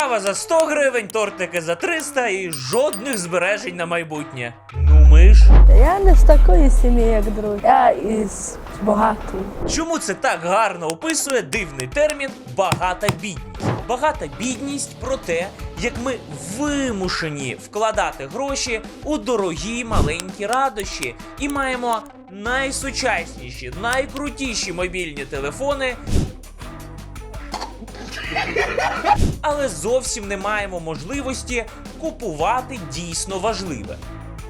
Кава за 100 гривень, тортики за 300 і жодних збережень на майбутнє. Ну ми ж. Я не з такої сім'ї, як другі. Я із багатої. Чому це так гарно описує дивний термін багата бідність? Багата бідність про те, як ми вимушені вкладати гроші у дорогі маленькі радощі і маємо найсучасніші, найкрутіші мобільні телефони. Але зовсім не маємо можливості купувати дійсно важливе.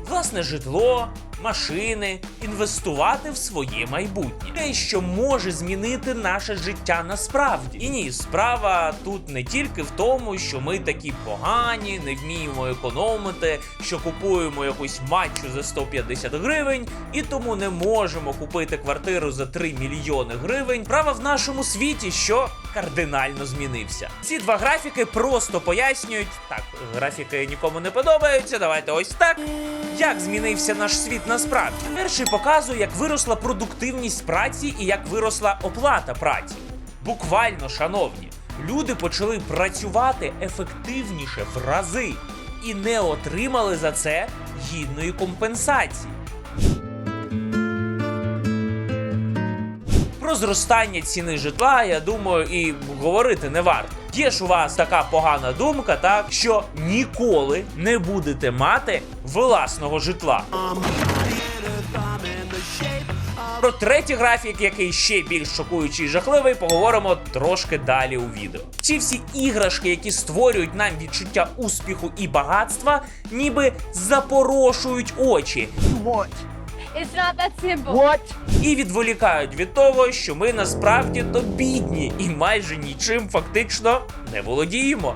Власне житло, машини, інвестувати в своє майбутнє. Те, що може змінити наше життя насправді. І ні, справа тут не тільки в тому, що ми такі погані, не вміємо економити, що купуємо якусь матчу за 150 гривень, і тому не можемо купити квартиру за 3 мільйони гривень. Справа в нашому світі, що кардинально змінився. Ці два графіки просто пояснюють. Так, графіки нікому не подобаються. Давайте ось так. Як змінився наш світ насправді? Перший показує, як виросла продуктивність праці і як виросла оплата праці. Буквально, шановні, люди почали працювати ефективніше в рази і не отримали за це гідної компенсації. Про зростання ціни житла, я думаю, і говорити не варто. Є ж у вас така погана думка, так що ніколи не будете мати власного житла. Про третій графік, який ще більш шокуючий і жахливий, поговоримо трошки далі у відео. Ці всі іграшки, які створюють нам відчуття успіху і багатства, ніби запорошують очі What? It's not that simple. What? і відволікають від того, що ми насправді то бідні і майже нічим фактично не володіємо.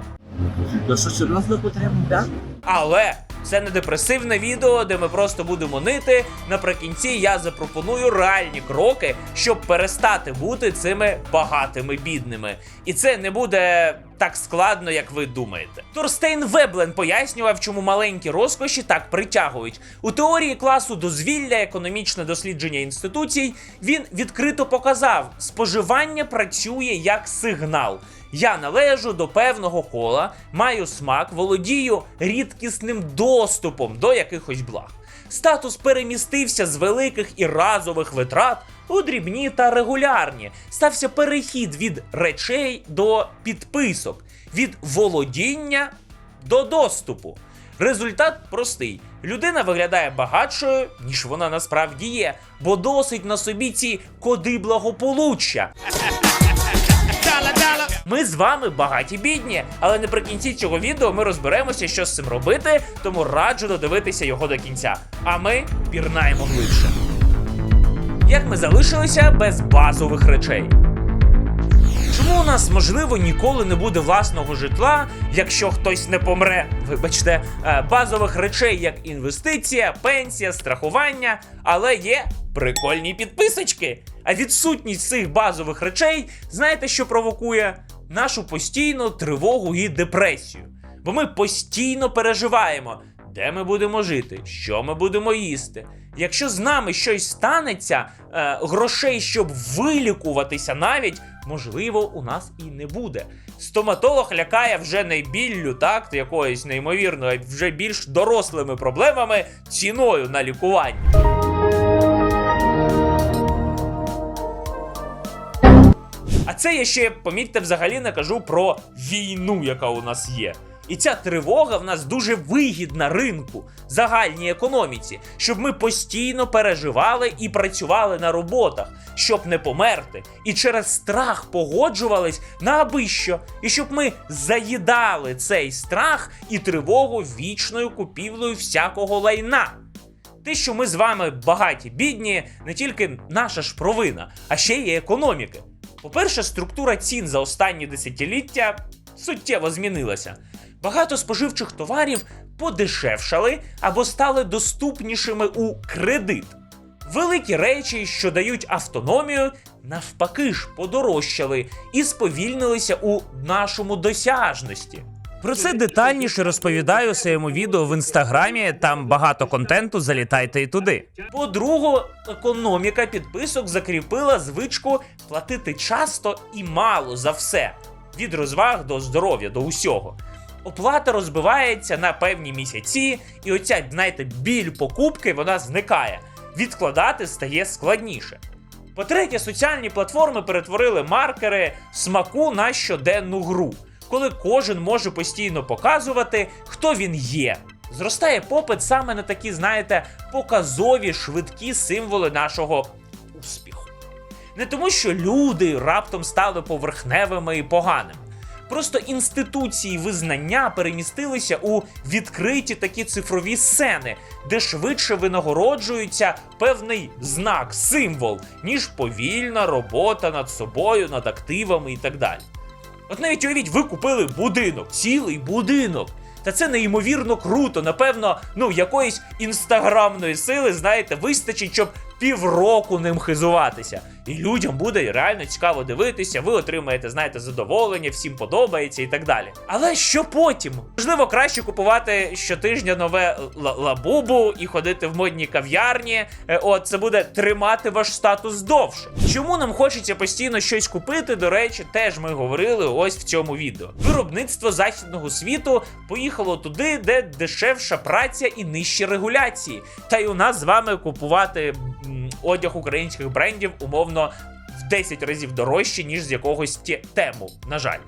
Ну що серйозно потрібно, так? Але це не депресивне відео, де ми просто будемо нити. Наприкінці я запропоную реальні кроки, щоб перестати бути цими багатими бідними. І це не буде так складно, як ви думаєте. Торстейн Веблен пояснював, чому маленькі розкоші так притягують. У теорії класу дозвілля, економічне дослідження інституцій, він відкрито показав, споживання працює як сигнал. Я належу до певного кола, маю смак, володію рідкісним доступом до якихось благ. Статус перемістився з великих і разових витрат у дрібні та регулярні. Стався перехід від речей до підписок, від володіння до доступу. Результат простий: людина виглядає багатшою, ніж вона насправді є, бо досить на собі ці коди благополуччя. Ми з вами багаті бідні, але наприкінці цього відео ми розберемося, що з цим робити, тому раджу додивитися його до кінця. А ми пірнаємо глибше. Як ми залишилися без базових речей? Чому у нас, можливо, ніколи не буде власного житла, якщо хтось не помре? Вибачте, е, базових речей, як інвестиція, пенсія, страхування, але є прикольні підписочки. А відсутність цих базових речей, знаєте, що провокує? Нашу постійну тривогу і депресію. Бо ми постійно переживаємо, де ми будемо жити, що ми будемо їсти. Якщо з нами щось станеться, е, грошей, щоб вилікуватися навіть, можливо, у нас і не буде. Стоматолог лякає вже не біллю, так, якоюсь неймовірною, а вже більш дорослими проблемами ціною на лікування. Це я ще, помітьте, взагалі не кажу про війну, яка у нас є. І ця тривога в нас дуже вигідна ринку, загальній економіці, щоб ми постійно переживали і працювали на роботах, щоб не померти, і через страх погоджувались на аби що, і щоб ми заїдали цей страх і тривогу вічною купівлею всякого лайна. Те, що ми з вами багаті, бідні, не тільки наша ж провина, а ще й економіки. По-перше, структура цін за останні десятиліття суттєво змінилася. Багато споживчих товарів подешевшали або стали доступнішими у кредит. Великі речі, що дають автономію, навпаки ж подорожчали і сповільнилися у нашому досяжності. Про це детальніше розповідаю у своєму відео в інстаграмі. Там багато контенту. Залітайте і туди. По-друге, економіка підписок закріпила звичку платити часто і мало за все. від розваг до здоров'я, до усього. Оплата розбивається на певні місяці, і оця, знаєте, біль покупки вона зникає. Відкладати стає складніше. По-третє, соціальні платформи перетворили маркери смаку на щоденну гру, коли кожен може постійно показувати, хто він є. Зростає попит саме на такі, знаєте, показові швидкі символи нашого успіху. Не тому, що люди раптом стали поверхневими і поганими. Просто інституції визнання перемістилися у відкриті такі цифрові сцени, де швидше винагороджується певний знак, символ, ніж повільна робота над собою, над активами і так далі. От навіть уявіть, ви купили будинок, цілий будинок. Та це неймовірно круто. Напевно, ну якоїсь інстаграмної сили, знаєте, вистачить, щоб півроку ним хизуватися. І людям буде реально цікаво дивитися, ви отримаєте, знаєте, задоволення, всім подобається і так далі. Але що потім? Можливо, краще купувати щотижня нове ла- лабубу і ходити в модні кав'ярні. Е, От це буде тримати ваш статус довше. Чому нам хочеться постійно щось купити? До речі, теж ми говорили ось в цьому відео. Виробництво західного світу поїхало туди, де дешевша праця і нижчі регуляції. Та й у нас з вами купувати одяг українських брендів умовно в 10 разів дорожче, ніж з якогось тему, на жаль.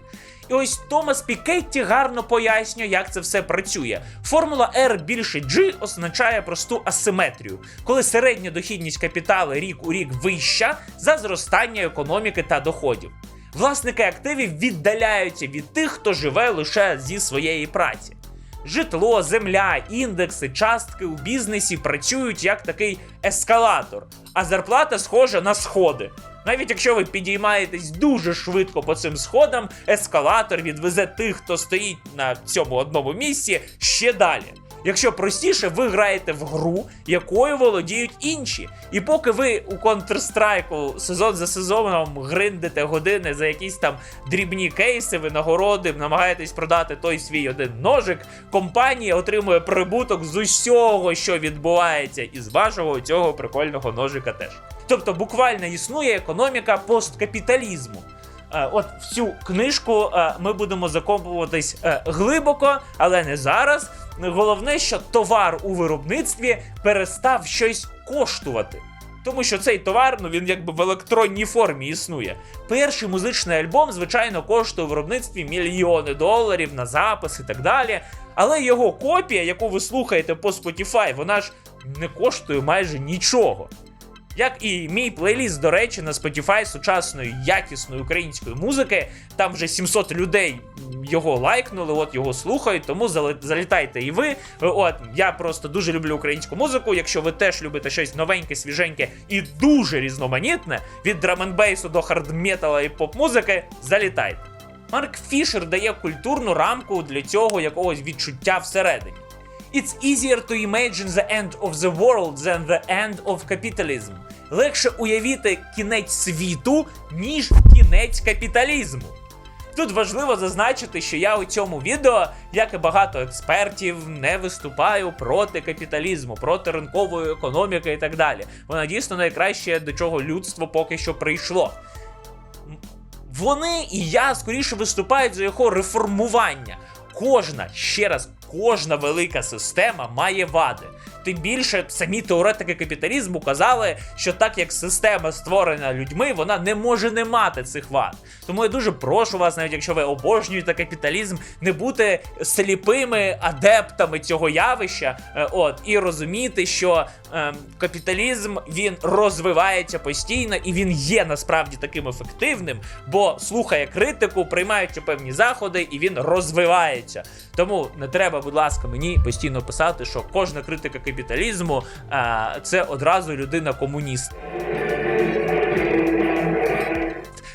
І ось Томас Пікетті гарно пояснює, як це все працює. Формула R більше G означає просту асиметрію, коли середня дохідність капіталу рік у рік вища за зростання економіки та доходів. Власники активів віддаляються від тих, хто живе лише зі своєї праці. Житло, земля, індекси, частки у бізнесі працюють як такий ескалатор, а зарплата схожа на сходи. Навіть якщо ви підіймаєтесь дуже швидко по цим сходам, ескалатор відвезе тих, хто стоїть на цьому одному місці, ще далі. Якщо простіше, ви граєте в гру, якою володіють інші. І поки ви у Counter-Strike сезон за сезоном гриндите години за якісь там дрібні кейси, винагороди, намагаєтесь продати той свій один ножик, компанія отримує прибуток з усього, що відбувається, і з вашого цього прикольного ножика теж. Тобто буквально існує економіка посткапіталізму. Е, От в цю книжку е, ми будемо закопуватись е, глибоко, але не зараз. Головне, що товар у виробництві перестав щось коштувати. Тому що цей товар, ну він якби в електронній формі існує. Перший музичний альбом, звичайно, коштує у виробництві мільйони доларів на запис і так далі. Але його копія, яку ви слухаєте по Spotify, вона ж не коштує майже нічого. Як і мій плейліст, до речі, на Spotify сучасної якісної української музики. Там вже 700 людей його лайкнули, от його слухають, тому залітайте і ви. От я просто дуже люблю українську музику. Якщо ви теж любите щось новеньке, свіженьке і дуже різноманітне, від драменбейсу до хардметала і поп-музики, залітайте. Марк Фішер дає культурну рамку для цього якогось відчуття всередині. It's easier to imagine the end of the world than the end of capitalism. Легше уявити кінець світу, ніж кінець капіталізму. Тут важливо зазначити, що я у цьому відео, як і багато експертів, не виступаю проти капіталізму, проти ринкової економіки і так далі. Вона дійсно найкраще, до чого людство поки що прийшло. Вони і я скоріше виступають за його реформування. Кожна, ще раз, кожна велика система має вади. Тим більше самі теоретики капіталізму казали, що так як система створена людьми, вона не може не мати цих вад. Тому я дуже прошу вас, навіть якщо ви обожнюєте капіталізм, не бути сліпими адептами цього явища, е, от і розуміти, що е, капіталізм він розвивається постійно і він є насправді таким ефективним, бо слухає критику, приймаючи певні заходи, і він розвивається. Тому не треба, будь ласка, мені постійно писати, що кожна критика капіталізму е, це одразу людина комуніст.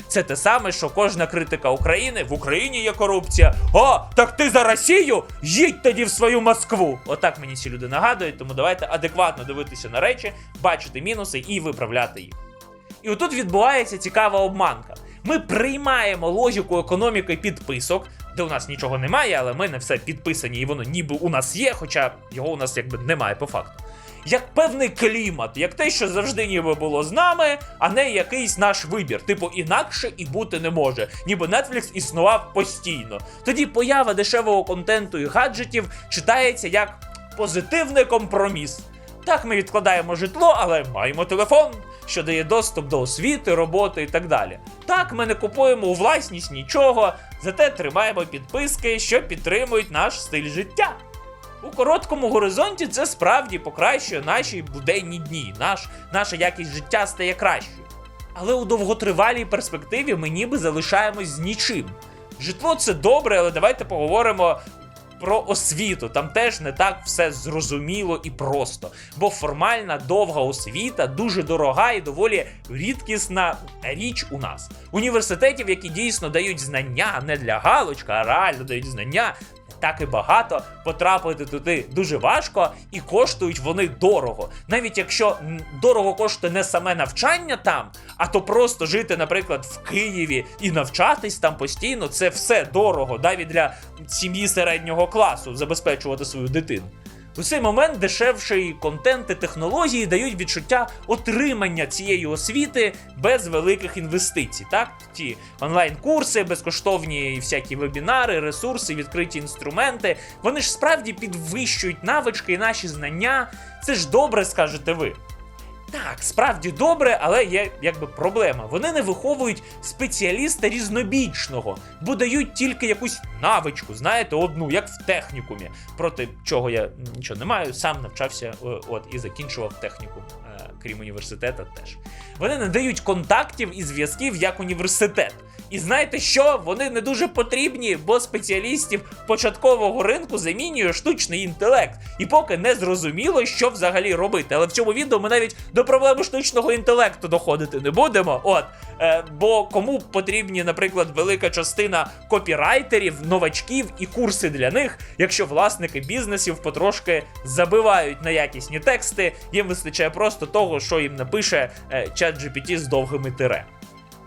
Це те саме, що кожна критика України в Україні є корупція. О, так ти за Росію? Їдь тоді в свою Москву. Отак мені ці люди нагадують, тому давайте адекватно дивитися на речі, бачити мінуси і виправляти їх. І отут відбувається цікава обманка. Ми приймаємо логіку економіки підписок, де у нас нічого немає, але ми не все підписані, і воно ніби у нас є, хоча його у нас якби немає по факту. як певний клімат, як те, що завжди ніби було з нами, а не якийсь наш вибір. Типу, інакше і бути не може. Ніби Netflix існував постійно. Тоді поява дешевого контенту і гаджетів читається як позитивний компроміс. Так, ми відкладаємо житло, але маємо телефон, що дає доступ до освіти, роботи і так далі. Так, ми не купуємо у власність нічого, зате тримаємо підписки, що підтримують наш стиль життя. У короткому горизонті це справді покращує наші буденні дні, наш, наша якість життя стає кращою. Але у довготривалій перспективі ми ніби залишаємось з нічим. Житло це добре, але давайте поговоримо про освіту. Там теж не так все зрозуміло і просто. Бо формальна довга освіта дуже дорога і доволі рідкісна річ у нас. Університетів, які дійсно дають знання не для галочка, а реально дають знання. Так і багато потрапити туди дуже важко, і коштують вони дорого. Навіть якщо дорого коштує не саме навчання там, а то просто жити, наприклад, в Києві і навчатись там постійно, це все дорого, навіть для сім'ї середнього класу забезпечувати свою дитину. У цей момент дешевший контент і технології дають відчуття отримання цієї освіти без великих інвестицій. Так, ті онлайн-курси, безкоштовні всякі вебінари, ресурси, відкриті інструменти. Вони ж справді підвищують навички і наші знання. Це ж добре, скажете ви. Так, справді добре, але є якби проблема. Вони не виховують спеціаліста різнобічного, бо дають тільки якусь навичку, знаєте, одну, як в технікумі, проти чого я нічого не маю, сам навчався е, от і закінчував технікум, крім університету теж. Вони не дають контактів і зв'язків як університет. І знаєте що? Вони не дуже потрібні, бо спеціалістів початкового ринку замінює штучний інтелект. І поки не зрозуміло, що взагалі робити. Але в цьому відео ми навіть до проблеми штучного інтелекту доходити не будемо. От. Е, бо кому потрібні, наприклад, велика частина копірайтерів, новачків і курси для них, якщо власники бізнесів потрошки забивають на якісні тексти, їм вистачає просто того, що їм напише е, чат GPT з довгими тире.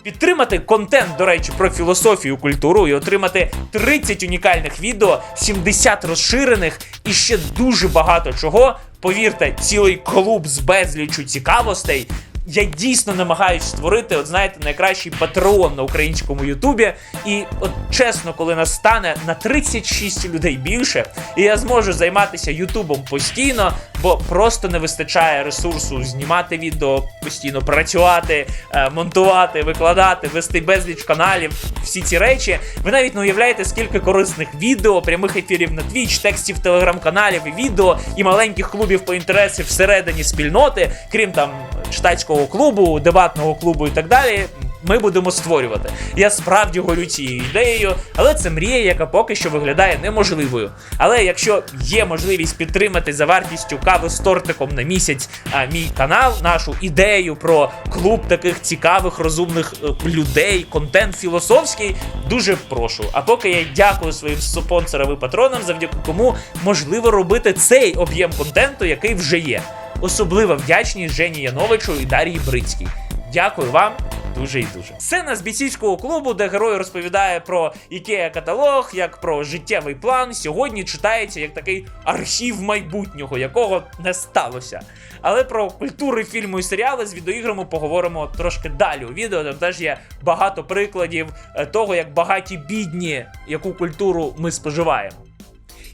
Підтримати контент, до речі, про філософію, культуру і отримати 30 унікальних відео, 70 розширених і ще дуже багато чого. Повірте, цілий клуб з безлічу цікавостей. Я дійсно намагаюсь створити, от знаєте, найкращий патреон на українському Ютубі. І от чесно, коли нас стане на 36 людей більше, і я зможу займатися Ютубом постійно, бо просто не вистачає ресурсу знімати відео, постійно працювати, е, монтувати, викладати, вести безліч каналів, всі ці речі. Ви навіть не уявляєте, скільки корисних відео, прямих ефірів на Twitch, текстів телеграм-каналів і відео, і маленьких клубів по інтересів всередині спільноти, крім там читацького клубу, дебатного клубу і так далі. Ми будемо створювати. Я справді горю цією ідеєю, але це мрія, яка поки що виглядає неможливою. Але якщо є можливість підтримати за вартістю кави з тортиком на місяць а, мій канал, нашу ідею про клуб таких цікавих, розумних е, людей, контент філософський, дуже прошу. А поки я дякую своїм спонсорам і патронам, завдяки кому можливо робити цей об'єм контенту, який вже є. Особлива вдячність Жені Яновичу і Дар'ї Брицькій. Дякую вам дуже і дуже. Сцена з бійцівського клубу, де герой розповідає про ікеа каталог, як про життєвий план, сьогодні читається як такий архів майбутнього, якого не сталося. Але про культури фільму і серіали з відеоіграми поговоримо трошки далі у відео. Там теж є багато прикладів е, того, як багаті бідні, яку культуру ми споживаємо.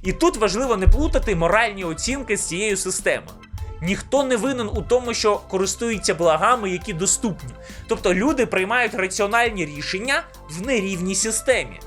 І тут важливо не плутати моральні оцінки з цією системою. Ніхто не винен у тому, що користуються благами, які доступні. Тобто люди приймають раціональні рішення в нерівній системі.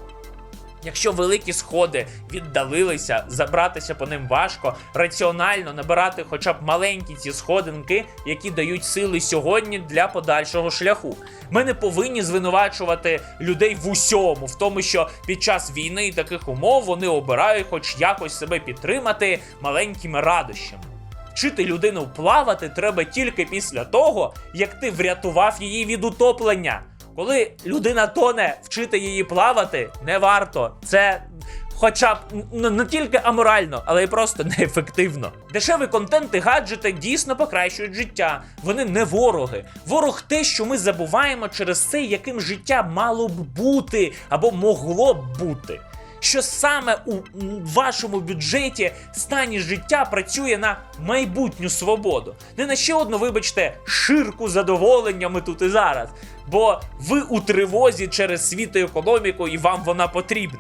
Якщо великі сходи віддалилися, забратися по ним важко, раціонально набирати хоча б маленькі ці сходинки, які дають сили сьогодні для подальшого шляху. Ми не повинні звинувачувати людей в усьому, в тому, що під час війни і таких умов вони обирають хоч якось себе підтримати маленькими радощами. Вчити людину плавати треба тільки після того, як ти врятував її від утоплення. Коли людина тоне, вчити її плавати не варто. Це хоча б не тільки аморально, але й просто неефективно. Дешевий контент і гаджети дійсно покращують життя. Вони не вороги. Ворог те, що ми забуваємо через це, яким життя мало б бути або могло б бути. Що саме у вашому бюджеті стані життя працює на майбутню свободу. Не на ще одну, вибачте, ширку задоволення ми тут і зараз. Бо ви у тривозі через світ і економіку, і вам вона потрібна.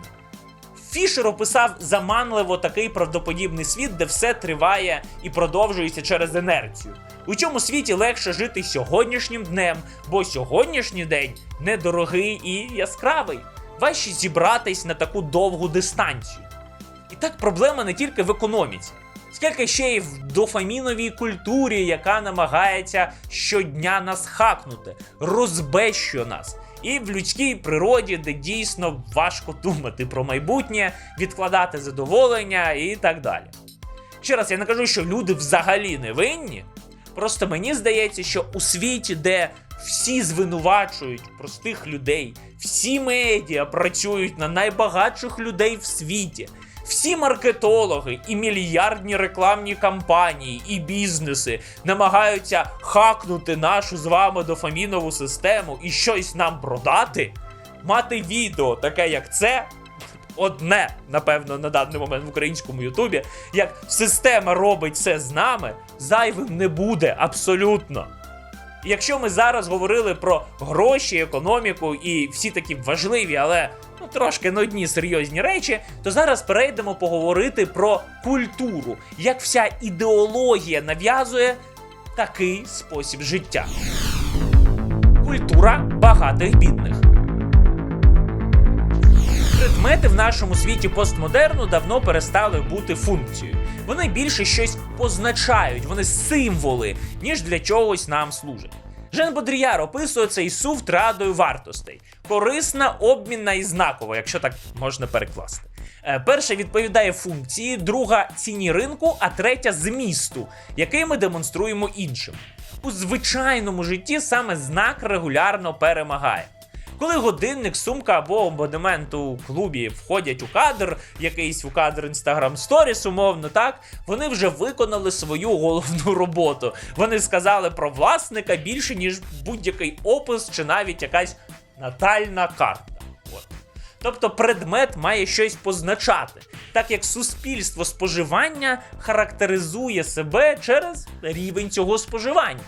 Фішер описав заманливо такий правдоподібний світ, де все триває і продовжується через інерцію. У цьому світі легше жити сьогоднішнім днем, бо сьогоднішній день недорогий і яскравий. Важче зібратись на таку довгу дистанцію. І так проблема не тільки в економіці, скільки ще й в дофаміновій культурі, яка намагається щодня нас хакнути, розбещує нас. І в людській природі, де дійсно важко думати про майбутнє, відкладати задоволення і так далі. Ще раз, я не кажу, що люди взагалі не винні. Просто мені здається, що у світі, де всі звинувачують простих людей, всі медіа працюють на найбагатших людей в світі, всі маркетологи і мільярдні рекламні кампанії і бізнеси намагаються хакнути нашу з вами дофамінову систему і щось нам продати, мати відео таке, як це. Одне, напевно, на даний момент в українському Ютубі, як система робить це з нами, зайвим не буде абсолютно. Якщо ми зараз говорили про гроші, економіку і всі такі важливі, але ну трошки нудні серйозні речі, то зараз перейдемо поговорити про культуру, як вся ідеологія нав'язує такий спосіб життя. Культура багатих бідних. Предмети в нашому світі постмодерну давно перестали бути функцією. Вони більше щось позначають, вони символи, ніж для чогось нам служать. Жен Бодріяр описує цей сув традою вартостей: корисна, обмінна і знакова, якщо так можна перекласти. Е, Перша відповідає функції, друга ціні ринку, а третя змісту, який ми демонструємо іншим. У звичайному житті саме знак регулярно перемагає. Коли годинник, сумка або абонемент у клубі входять у кадр, якийсь у кадр Instagram Stories, умовно, так, вони вже виконали свою головну роботу. Вони сказали про власника більше, ніж будь-який опис чи навіть якась натальна карта. От. Тобто предмет має щось позначати, так як суспільство споживання характеризує себе через рівень цього споживання.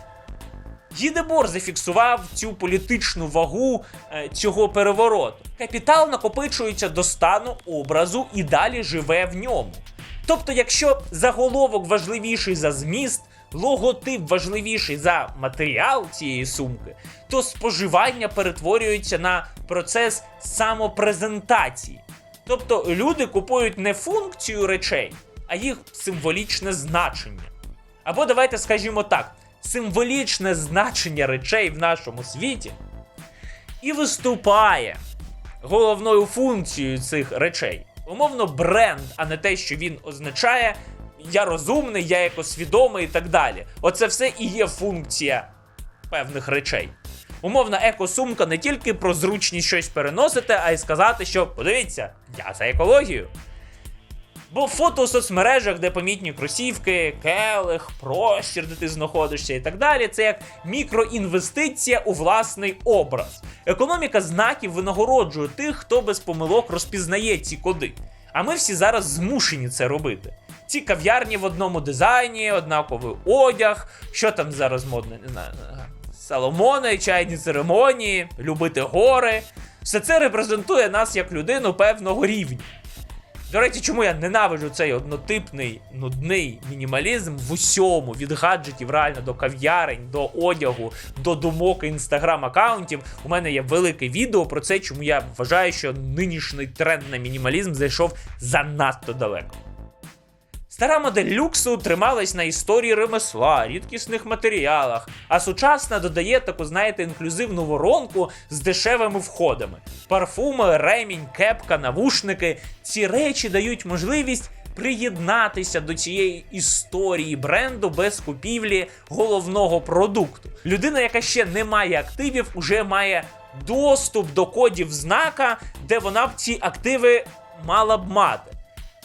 Гідебор зафіксував цю політичну вагу е, цього перевороту. Капітал накопичується до стану образу і далі живе в ньому. Тобто, якщо заголовок важливіший за зміст, логотип важливіший за матеріал цієї сумки, то споживання перетворюється на процес самопрезентації. Тобто люди купують не функцію речей, а їх символічне значення. Або давайте скажімо так, символічне значення речей в нашому світі і виступає головною функцією цих речей. Умовно, бренд, а не те, що він означає. Я розумний, я екосвідомий і так далі. Оце все і є функція певних речей. Умовна екосумка не тільки про зручність щось переносити, а й сказати, що подивіться, я за екологію. Бо фото у соцмережах, де помітні кросівки, келих, простір, де ти знаходишся і так далі, це як мікроінвестиція у власний образ. Економіка знаків винагороджує тих, хто без помилок розпізнає ці коди. А ми всі зараз змушені це робити. Ці кав'ярні в одному дизайні, однаковий одяг, що там зараз модне, не знаю. Соломони, чайні церемонії, любити гори. Все це репрезентує нас як людину певного рівня. До речі, чому я ненавиджу цей однотипний, нудний мінімалізм в усьому, від гаджетів реально до кав'ярень, до одягу, до думок інстаграм аккаунтів. У мене є велике відео про це, чому я вважаю, що нинішній тренд на мінімалізм зайшов занадто далеко. Стара модель люксу трималась на історії ремесла, рідкісних матеріалах, а сучасна додає таку, знаєте, інклюзивну воронку з дешевими входами. Парфуми, ремінь, кепка, навушники. Ці речі дають можливість приєднатися до цієї історії бренду без купівлі головного продукту. Людина, яка ще не має активів, уже має доступ до кодів знака, де вона б ці активи мала б мати.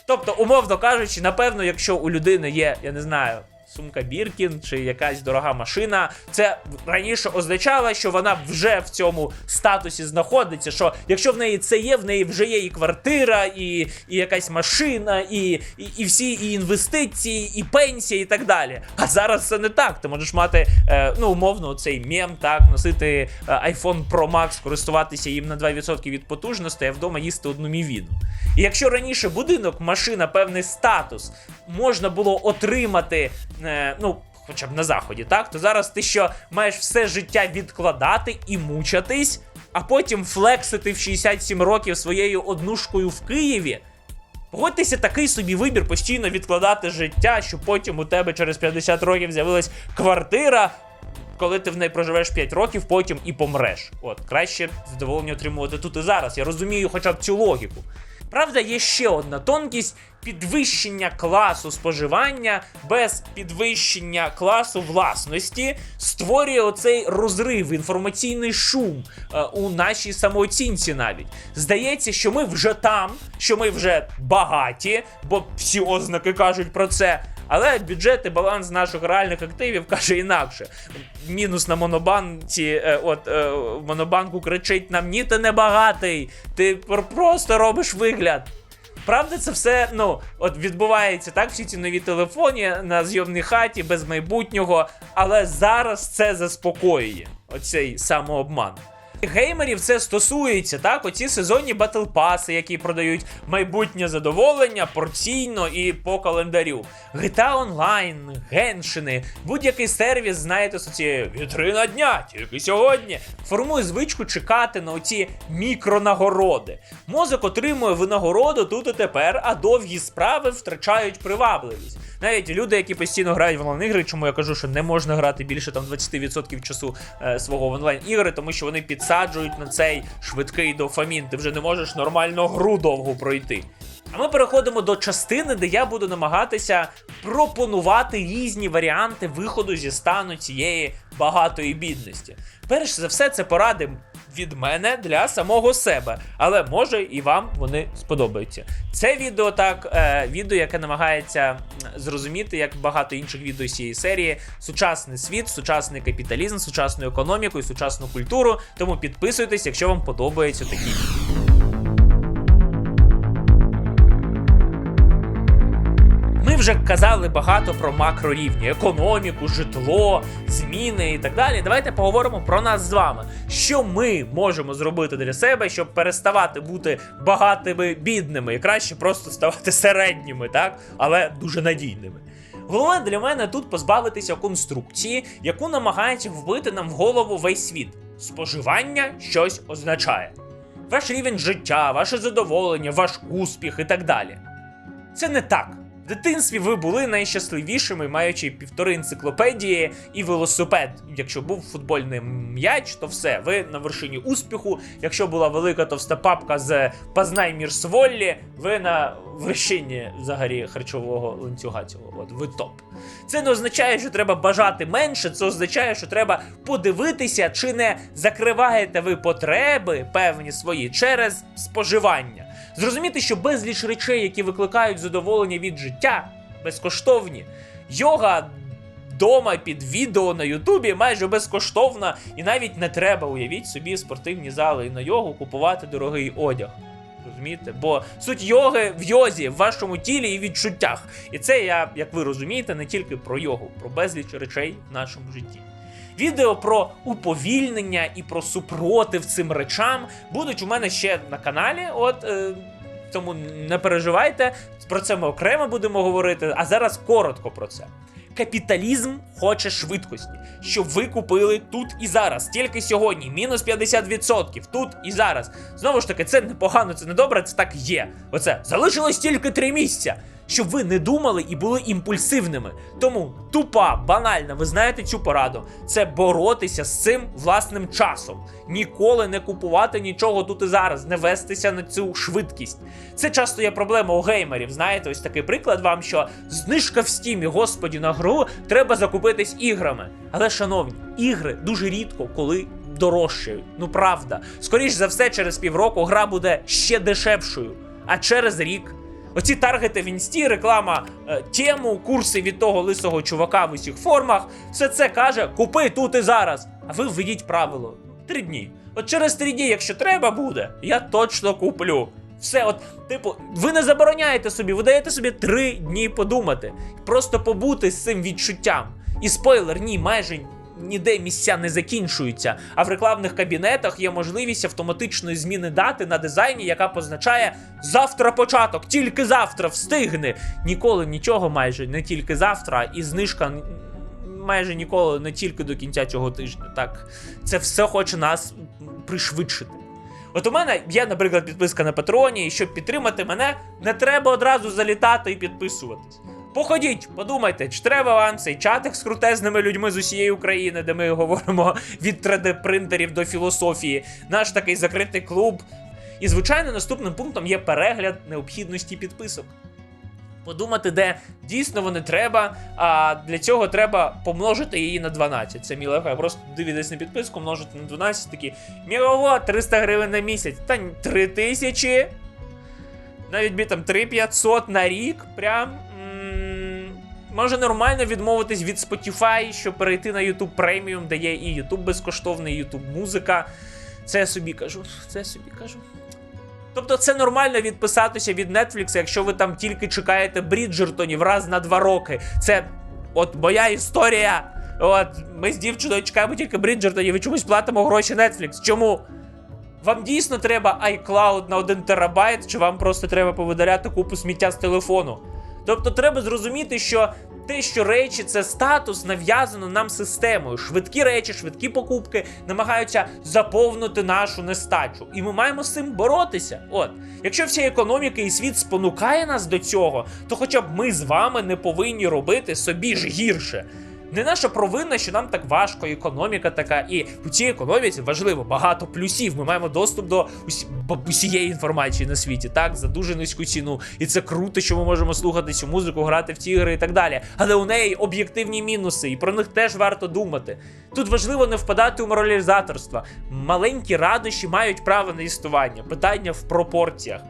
Тобто, умовно кажучи, напевно, якщо у людини є, я не знаю, сумка Біркін чи якась дорога машина. Це раніше означало, що вона вже в цьому статусі знаходиться. Що якщо в неї це є, в неї вже є і квартира, і, і якась машина, і, і, і всі і інвестиції, і пенсії, і так далі. А зараз це не так. Ти можеш мати е, ну умовно цей мем, так носити е, iPhone Pro Max, користуватися їм на 2% від потужності, а вдома їсти одну мівіну. І якщо раніше будинок, машина, певний статус можна було отримати, е, ну. Хоча б на заході, так? То зараз ти що маєш все життя відкладати і мучатись, а потім флексити в 67 років своєю однушкою в Києві. Погодьтеся, такий собі вибір постійно відкладати життя, щоб потім у тебе через 50 років з'явилась квартира, коли ти в неї проживеш 5 років, потім і помреш. От, краще задоволення отримувати тут і зараз. Я розумію хоча б цю логіку. Правда, є ще одна тонкість підвищення класу споживання без підвищення класу власності створює оцей розрив, інформаційний шум е, у нашій самооцінці навіть. Здається, що ми вже там, що ми вже багаті, бо всі ознаки кажуть про це. Але бюджет і баланс наших реальних активів каже інакше. Мінус на монобанці, е, от е, монобанку кричить нам: ні, ти не багатий, ти пр- просто робиш вигляд. Правда, це все ну от відбувається так. Всі ці нові телефони на зйомній хаті без майбутнього, але зараз це заспокоює оцей самообман. Геймерів це стосується, так? Оці сезонні батлпаси, які продають майбутнє задоволення порційно і по календарю. GTA Online, геншини, будь-який сервіс, знаєте, з вітрина дня, тільки сьогодні. Формує звичку чекати на оці мікронагороди. Мозок отримує винагороду тут і тепер, а довгі справи втрачають привабливість. Навіть люди, які постійно грають в онлайн-ігри, чому я кажу, що не можна грати більше там 20% часу е, свого в онлайн-ігри, тому що вони підсаджують на цей швидкий дофамін. Ти вже не можеш нормально гру довго пройти. А ми переходимо до частини, де я буду намагатися пропонувати різні варіанти виходу зі стану цієї багатої бідності. Перш за все, це поради від мене для самого себе, але може і вам вони сподобаються. Це відео так, е, відео, яке намагається зрозуміти, як багато інших відео цієї серії, сучасний світ, сучасний капіталізм, сучасну економіку і сучасну культуру. Тому підписуйтесь, якщо вам подобається такі. Вже казали багато про макрорівні, економіку, житло, зміни і так далі. Давайте поговоримо про нас з вами. Що ми можемо зробити для себе, щоб переставати бути багатими бідними і краще просто ставати середніми, так, але дуже надійними. Головне для мене тут позбавитися конструкції, яку намагається вбити нам в голову весь світ. Споживання щось означає. Ваш рівень життя, ваше задоволення, ваш успіх і так далі. Це не так. В дитинстві ви були найщасливішими, маючи півтори енциклопедії і велосипед. Якщо був футбольний м'яч, то все, ви на вершині успіху. Якщо була велика товста папка з Познай мір Своллі, ви на вершині взагалі харчового ланцюга цього. От ви топ. Це не означає, що треба бажати менше, це означає, що треба подивитися, чи не закриваєте ви потреби певні свої через споживання. Зрозуміти, що безліч речей, які викликають задоволення від життя, безкоштовні. Йога дома під відео на Ютубі майже безкоштовна, і навіть не треба, уявіть собі, спортивні зали і на йогу купувати дорогий одяг. Розумієте? Бо суть йоги в йозі, в вашому тілі і відчуттях. І це я, як ви розумієте, не тільки про йогу, про безліч речей в нашому житті. Відео про уповільнення і про супротив цим речам будуть у мене ще на каналі. От е, тому не переживайте. Про це ми окремо будемо говорити. А зараз коротко про це. Капіталізм хоче швидкості, щоб ви купили тут і зараз, тільки сьогодні, мінус 50%, тут і зараз. Знову ж таки, це непогано, це не добре, це так є. Оце залишилось тільки три місця. Щоб ви не думали і були імпульсивними. Тому тупа, банальна, ви знаєте цю пораду. Це боротися з цим власним часом. Ніколи не купувати нічого тут і зараз, не вестися на цю швидкість. Це часто є проблема у геймерів. Знаєте, ось такий приклад вам, що знижка в стімі, господі, на гру треба закупитись іграми. Але, шановні, ігри дуже рідко коли дорожчають. Ну правда. Скоріш за все, через півроку гра буде ще дешевшою. А через рік Оці таргети в інсті, реклама е, тему, курси від того лисого чувака в усіх формах. Все це каже: купи тут і зараз. А ви введіть правило: три дні. От через три дні, якщо треба буде, я точно куплю. Все, от, типу, ви не забороняєте собі, ви даєте собі три дні подумати, просто побути з цим відчуттям. І спойлер, ні, майже ніде місця не закінчуються. А в рекламних кабінетах є можливість автоматичної зміни дати на дизайні, яка позначає завтра початок, тільки завтра встигне. Ніколи нічого, майже не тільки завтра, і знижка майже ніколи не тільки до кінця цього тижня. Так, це все хоче нас пришвидшити. От у мене є, наприклад, підписка на Патреоні, і щоб підтримати мене, не треба одразу залітати і підписуватись. Походіть, подумайте, чи треба вам цей чатик з крутезними людьми з усієї України, де ми говоримо від 3D-принтерів до філософії, наш такий закритий клуб. І, звичайно, наступним пунктом є перегляд необхідності підписок. Подумати, де дійсно вони треба, а для цього треба помножити її на 12. Це мій лайфхак. Просто дивитесь на підписку, множити на 12, такі мегаватт, 300 гривень на місяць. Та 3 тисячі. Навіть бі там 3500 на рік. Прям. Може нормально відмовитись від Spotify, щоб перейти на YouTube Premium, де є і YouTube безкоштовний, і YouTube музика. Це я собі кажу. Це я собі кажу. Тобто це нормально відписатися від Netflix, якщо ви там тільки чекаєте Бріджертонів раз на два роки. Це от моя історія. От ми з дівчиною чекаємо тільки Бріджертонів і чомусь платимо гроші Netflix. Чому? Вам дійсно треба iCloud на 1 терабайт, чи вам просто треба повидаляти купу сміття з телефону? Тобто треба зрозуміти, що те, що речі це статус, нав'язано нам системою. Швидкі речі, швидкі покупки намагаються заповнити нашу нестачу. І ми маємо з цим боротися. От, якщо вся економіка і світ спонукає нас до цього, то хоча б ми з вами не повинні робити собі ж гірше. Не наша провина, що нам так важко, економіка така, і у цій економіці важливо багато плюсів. Ми маємо доступ до усі, усієї інформації на світі, так, за дуже низьку ціну. І це круто, що ми можемо слухати цю музику, грати в ті ігри і так далі. Але у неї об'єктивні мінуси, і про них теж варто думати. Тут важливо не впадати у моралізаторство. Маленькі радощі мають право на існування. Питання в пропорціях.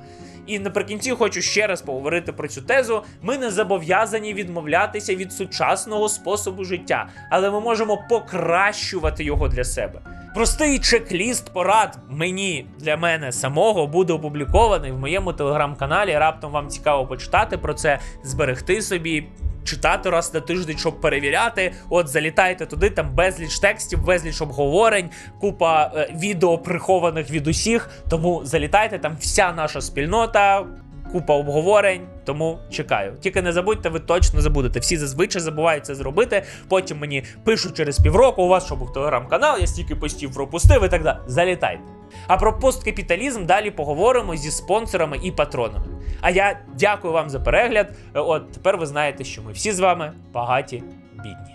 І наприкінці хочу ще раз поговорити про цю тезу. Ми не зобов'язані відмовлятися від сучасного способу життя, але ми можемо покращувати його для себе. Простий чек-ліст порад мені для мене самого буде опублікований в моєму телеграм-каналі. Раптом вам цікаво почитати про це, зберегти собі. Читати раз на тиждень, щоб перевіряти. От залітайте туди, там безліч текстів, безліч обговорень, купа е, відео прихованих від усіх. Тому залітайте, там вся наша спільнота, купа обговорень. Тому чекаю. Тільки не забудьте, ви точно забудете. Всі зазвичай забувають це зробити. Потім мені пишуть через півроку. У вас що був телеграм-канал, я стільки постів пропустив і так далі. Залітайте. А про посткапіталізм далі поговоримо зі спонсорами і патронами. А я дякую вам за перегляд. Е, От тепер ви знаєте, що ми всі з вами багаті, бідні.